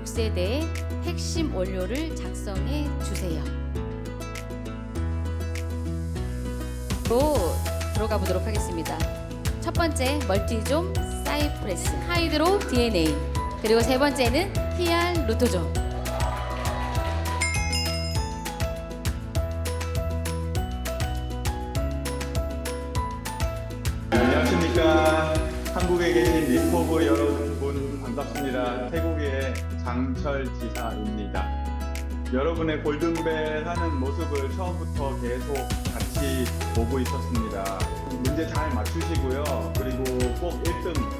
것에 대해 핵심 원료를 작성해 주세요. 로 들어가 보도록 하겠습니다. 첫 번째 멀티좀 사이프레스 하이드로 DNA 그리고 세 번째는 루토존 안녕하십니까. 한국에 계신 리포브 여러분. 장철 지사입니다. 여러분의 골든벨 하는 모습을 처음부터 계속 같이 보고 있었습니다. 문제 잘 맞추시고요. 그리고 꼭 1등